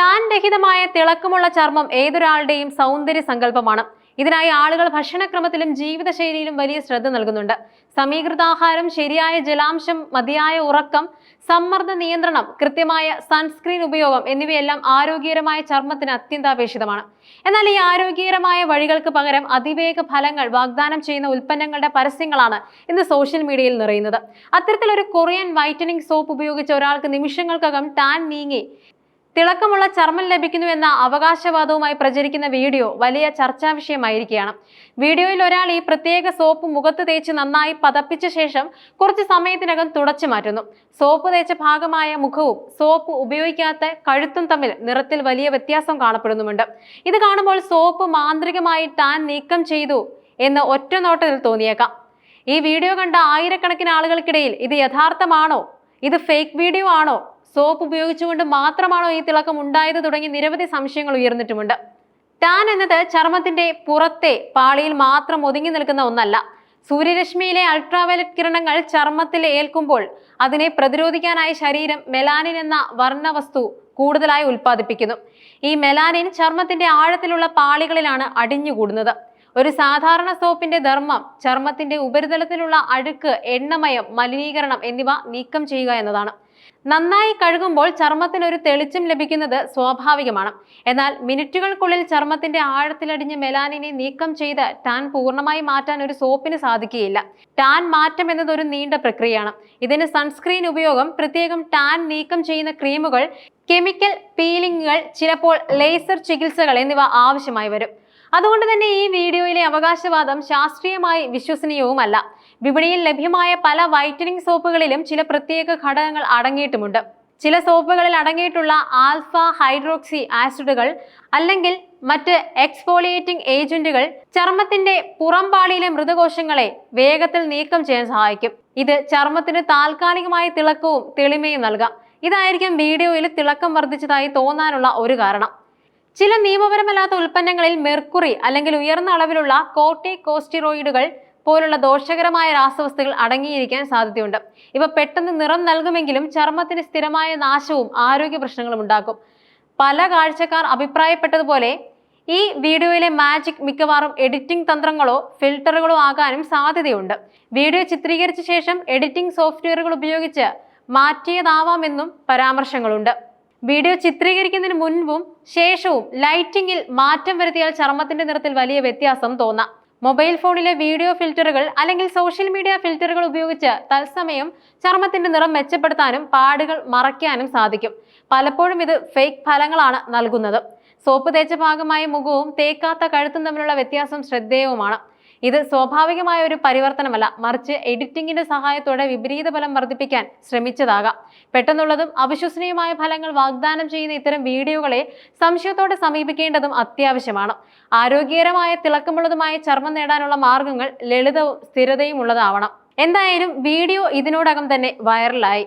Tan രഹിതമായ തിളക്കമുള്ള ചർമ്മം ഏതൊരാളുടെയും സൗന്ദര്യ സങ്കല്പമാണ്. ഇതിനായി ആളുകൾ ഭക്ഷണക്രമത്തിലും ജീവിതശൈലിയിലും വലിയ ശ്രദ്ധ നൽകുന്നുണ്ട്. സമീകൃതാഹാരം ശരിയായ ജലാംശം മതിയായ ഉറക്കം സമ്മർദ്ദ നിയന്ത്രണം കൃത്യമായ സൺസ്ക്രീൻ ഉപയോഗം എന്നിവയെല്ലാം ആരോഗ്യകരമായ ചർമ്മത്തിന് അത്യന്താപേക്ഷിതമാണ്. എന്നാൽ ഈ ആരോഗ്യകരമായ വഴികൾക്ക് പകരം അതിവേഗ ഫലങ്ങൾ വാഗ്ദാനം ചെയ്യുന്ന ഉൽപ്പന്നങ്ങളുടെ പരസ്യങ്ങളാണ് ഇന്ന് സോഷ്യൽ മീഡിയയിൽ നിറയുന്നത്. അത്തരത്തിലൊരു കൊറിയൻ വൈറ്റനിങ് സോപ്പ് ഉപയോഗിച്ച ഒരാൾക്ക് നിമിഷങ്ങൾക്കകം ടാൻ നീങ്ങി തിളക്കമുള്ള ചർമ്മം ലഭിക്കുന്നു എന്ന അവകാശവാദവുമായി പ്രചരിക്കുന്ന വീഡിയോ വലിയ ചർച്ചാ വിഷയമായിരിക്കുകയാണ്. വീഡിയോയിൽ ഒരാൾ ഈ പ്രത്യേക സോപ്പ് മുഖത്ത് തേച്ച് നന്നായി പതപ്പിച്ച ശേഷം കുറച്ച് സമയത്തിനകം തുടച്ചു മാറ്റുന്നു. സോപ്പ് തേച്ച ഭാഗമായ മുഖവും സോപ്പ് ഉപയോഗിക്കാത്ത കഴുത്തും തമ്മിൽ നിറത്തിൽ വലിയ വ്യത്യാസം കാണപ്പെടുന്നുമുണ്ട്. ഇത് കാണുമ്പോൾ സോപ്പ് മാന്ത്രികമായി താൻ നീക്കം ചെയ്തു എന്ന് ഒറ്റ നോട്ടത്തിൽ തോന്നിയേക്കാം. ഈ വീഡിയോ കണ്ട ആയിരക്കണക്കിന് ആളുകൾക്കിടയിൽ ഇത് യഥാർത്ഥമാണോ? ഇത് ഫേക്ക് വീഡിയോ ആണോ? സോപ്പ് ഉപയോഗിച്ചുകൊണ്ട് മാത്രമാണോ ഈ തിളക്കം ഉണ്ടായത് തുടങ്ങി നിരവധി സംശയങ്ങൾ ഉയർന്നിട്ടുമുണ്ട്. ടാൻ എന്നത് ചർമ്മത്തിന്റെ പുറത്തെ പാളിയിൽ മാത്രം ഒതുങ്ങി നിൽക്കുന്ന ഒന്നല്ല. സൂര്യരശ്മിയിലെ അൾട്രാവയലറ്റ് കിരണങ്ങൾ ചർമ്മത്തിൽ ഏൽക്കുമ്പോൾ അതിനെ പ്രതിരോധിക്കാനായി ശരീരം മെലാനിൻ എന്ന വർണവസ്തു കൂടുതലായി ഉൽപ്പാദിപ്പിക്കുന്നു. ഈ മെലാനിൻ ചർമ്മത്തിന്റെ ആഴത്തിലുള്ള പാളികളിലാണ് അടിഞ്ഞുകൂടുന്നത്. ഒരു സാധാരണ സോപ്പിന്റെ ധർമ്മം ചർമ്മത്തിന്റെ ഉപരിതലത്തിലുള്ള അഴുക്ക് എണ്ണമയം മലിനീകരണം എന്നിവ നീക്കം ചെയ്യുക എന്നതാണ്. നന്നായി കഴുകുമ്പോൾ ചർമ്മത്തിന് ഒരു തെളിച്ചം ലഭിക്കുന്നത് സ്വാഭാവികമാണ്. എന്നാൽ മിനിറ്റുകൾക്കുള്ളിൽ ചർമ്മത്തിന്റെ ആഴത്തിലടിഞ്ഞ് മെലാനിനെ നീക്കം ചെയ്ത് ടാൻ പൂർണമായി മാറ്റാൻ ഒരു സോപ്പിന് സാധിക്കുകയില്ല. ടാൻ മാറ്റം എന്നത് ഒരു നീണ്ട പ്രക്രിയയാണ്. ഇതിന് സൺസ്ക്രീൻ ഉപയോഗം പ്രത്യേകം ടാൻ നീക്കം ചെയ്യുന്ന ക്രീമുകൾ കെമിക്കൽ പീലിംഗുകൾ ചിലപ്പോൾ ലേസർ ചികിത്സകൾ എന്നിവ ആവശ്യമായി വരും. അതുകൊണ്ട് തന്നെ ഈ വീഡിയോയിലെ അവകാശവാദം ശാസ്ത്രീയമായി വിശ്വസനീയവുമല്ല. വിപണിയിൽ ലഭ്യമായ പല വൈറ്റനിങ് സോപ്പുകളിലും ചില പ്രത്യേക ഘടകങ്ങൾ അടങ്ങിയിട്ടുമുണ്ട്. ചില സോപ്പുകളിൽ അടങ്ങിയിട്ടുള്ള ആൽഫ ഹൈഡ്രോക്സി ആസിഡുകൾ അല്ലെങ്കിൽ മറ്റ് എക്സ്പോളിയേറ്റിംഗ് ഏജന്റുകൾ ചർമ്മത്തിന്റെ പുറംപാളിയിലെ മൃതകോശങ്ങളെ വേഗത്തിൽ നീക്കം ചെയ്യാൻ സഹായിക്കും. ഇത് ചർമ്മത്തിന് താൽക്കാലികമായ തിളക്കവും തെളിമയും നൽകാം. ഇതായിരിക്കും വീഡിയോയിൽ തിളക്കം വർദ്ധിച്ചതായി തോന്നാനുള്ള ഒരു കാരണം. ചില നിയമപരമല്ലാത്ത ഉൽപ്പന്നങ്ങളിൽ മെർക്കുറി അല്ലെങ്കിൽ ഉയർന്ന അളവിലുള്ള കോർട്ടിക്കോസ്റ്റിറോയിഡുകൾ പോലുള്ള ദോഷകരമായ രാസവസ്തുക്കൾ അടങ്ങിയിരിക്കാൻ സാധ്യതയുണ്ട്. ഇവ പെട്ടെന്ന് നിറം നൽകുമെങ്കിലും ചർമ്മത്തിന് സ്ഥിരമായ നാശവും ആരോഗ്യ പ്രശ്നങ്ങളും ഉണ്ടാക്കും. പല കാഴ്ചക്കാർ അഭിപ്രായപ്പെട്ടതുപോലെ ഈ വീഡിയോയിലെ മാജിക് മിക്കവാറും എഡിറ്റിംഗ് തന്ത്രങ്ങളോ ഫിൽട്ടറുകളോ ആകാനും സാധ്യതയുണ്ട്. വീഡിയോ ചിത്രീകരിച്ച ശേഷം എഡിറ്റിംഗ് സോഫ്റ്റ്വെയറുകൾ ഉപയോഗിച്ച് മാറ്റിയതാവാമെന്നും പരാമർശങ്ങളുണ്ട്. വീഡിയോ ചിത്രീകരിക്കുന്നതിന് മുൻപും ശേഷവും ലൈറ്റിംഗിൽ മാറ്റം വരുത്തിയാൽ ചർമ്മത്തിന്റെ നിറത്തിൽ വലിയ വ്യത്യാസം തോന്നാം. മൊബൈൽ ഫോണിലെ വീഡിയോ ഫിൽറ്ററുകൾ അല്ലെങ്കിൽ സോഷ്യൽ മീഡിയ ഫിൽറ്ററുകൾ ഉപയോഗിച്ച് തത്സമയം ചർമ്മത്തിന്റെ നിറം മെച്ചപ്പെടുത്താനും പാടുകൾ മറയ്ക്കാനും സാധിക്കും. പലപ്പോഴും ഇത് ഫേക്ക് ഫലങ്ങളാണ് നൽകുന്നത്. സോപ്പ് തേച്ച ഭാഗമായ മുഖവും തേക്കാത്ത കഴുത്തും തമ്മിലുള്ള വ്യത്യാസം ശ്രദ്ധേയവുമാണ്. ഇത് സ്വാഭാവികമായ ഒരു പരിവർത്തനമല്ല. മറിച്ച് എഡിറ്റിംഗിന്റെ സഹായത്തോടെ വിപരീത ഫലം വർദ്ധിപ്പിക്കാൻ ശ്രമിച്ചതാകാം. പെട്ടെന്നുള്ളതും അവിശ്വസനീയമായ ഫലങ്ങൾ വാഗ്ദാനം ചെയ്യുന്ന ഇത്തരം വീഡിയോകളെ സംശയത്തോടെ സമീപിക്കേണ്ടതും അത്യാവശ്യമാണ്. ആരോഗ്യകരമായ തിളക്കമുള്ളതുമായ ചർമ്മം നേടാനുള്ള മാർഗങ്ങൾ ലളിതവും സ്ഥിരതയും ഉള്ളതാവണം. എന്തായാലും വീഡിയോ ഇതിനോടകം തന്നെ വൈറലായി.